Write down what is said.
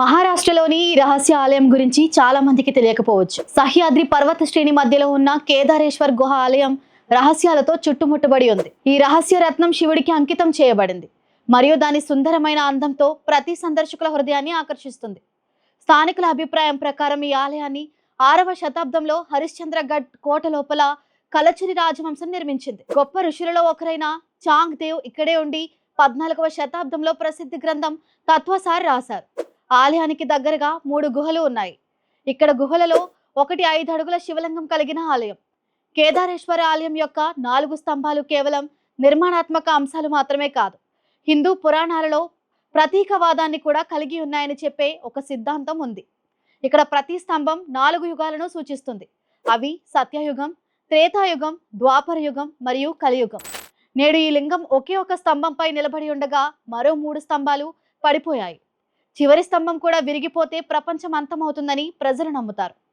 మహారాష్ట్రలోని ఈ రహస్య ఆలయం గురించి చాలా మందికి తెలియకపోవచ్చు. సహ్యాద్రి పర్వత శ్రేణి మధ్యలో ఉన్న కేదారేశ్వర్ గుహ ఆలయం రహస్యాలతో చుట్టుముట్టబడి ఉంది. ఈ రహస్య రత్నం శివుడికి అంకితం చేయబడింది. మరియు దాని సుందరమైన అందంతో ప్రతి సందర్శకుల హృదయాన్ని ఆకర్షిస్తుంది. స్థానికుల అభిప్రాయం ప్రకారం ఈ ఆలయాన్ని ఆరవ శతాబ్దంలో హరిశ్చంద్రగఢ్ కోట లోపల కలచురి రాజవంశం నిర్మించింది. గొప్ప ఋషులలో ఒకరైన చాంగ్ దేవ్ ఇక్కడే ఉండి పద్నాలుగవ శతాబ్దంలో ప్రసిద్ధి గ్రంథం తత్వసార్ రాశారు. ఆలయానికి దగ్గరగా మూడు గుహలు ఉన్నాయి. ఇక్కడ గుహలలో ఒకటి ఐదు అడుగుల శివలింగం కలిగిన ఆలయం. కేదారేశ్వర ఆలయం యొక్క నాలుగు స్తంభాలు కేవలం నిర్మాణాత్మక అంశాలు మాత్రమే కాదు. హిందూ పురాణాలలో ప్రతీకవాదాన్ని కూడా కలిగి ఉన్నాయని చెప్పే ఒక సిద్ధాంతం ఉంది. ఇక్కడ ప్రతి స్తంభం నాలుగు యుగాలను సూచిస్తుంది. అవి సత్యయుగం త్రేతాయుగం ద్వాపర యుగం మరియు కలియుగం. నేడు ఈ లింగం ఒకే ఒక స్తంభంపై నిలబడి ఉండగా మరో మూడు స్తంభాలు పడిపోయాయి. చివరి స్తంభం కూడా విరిగిపోతే ప్రపంచం అంతమవుతుందని ప్రజలు నమ్ముతారు.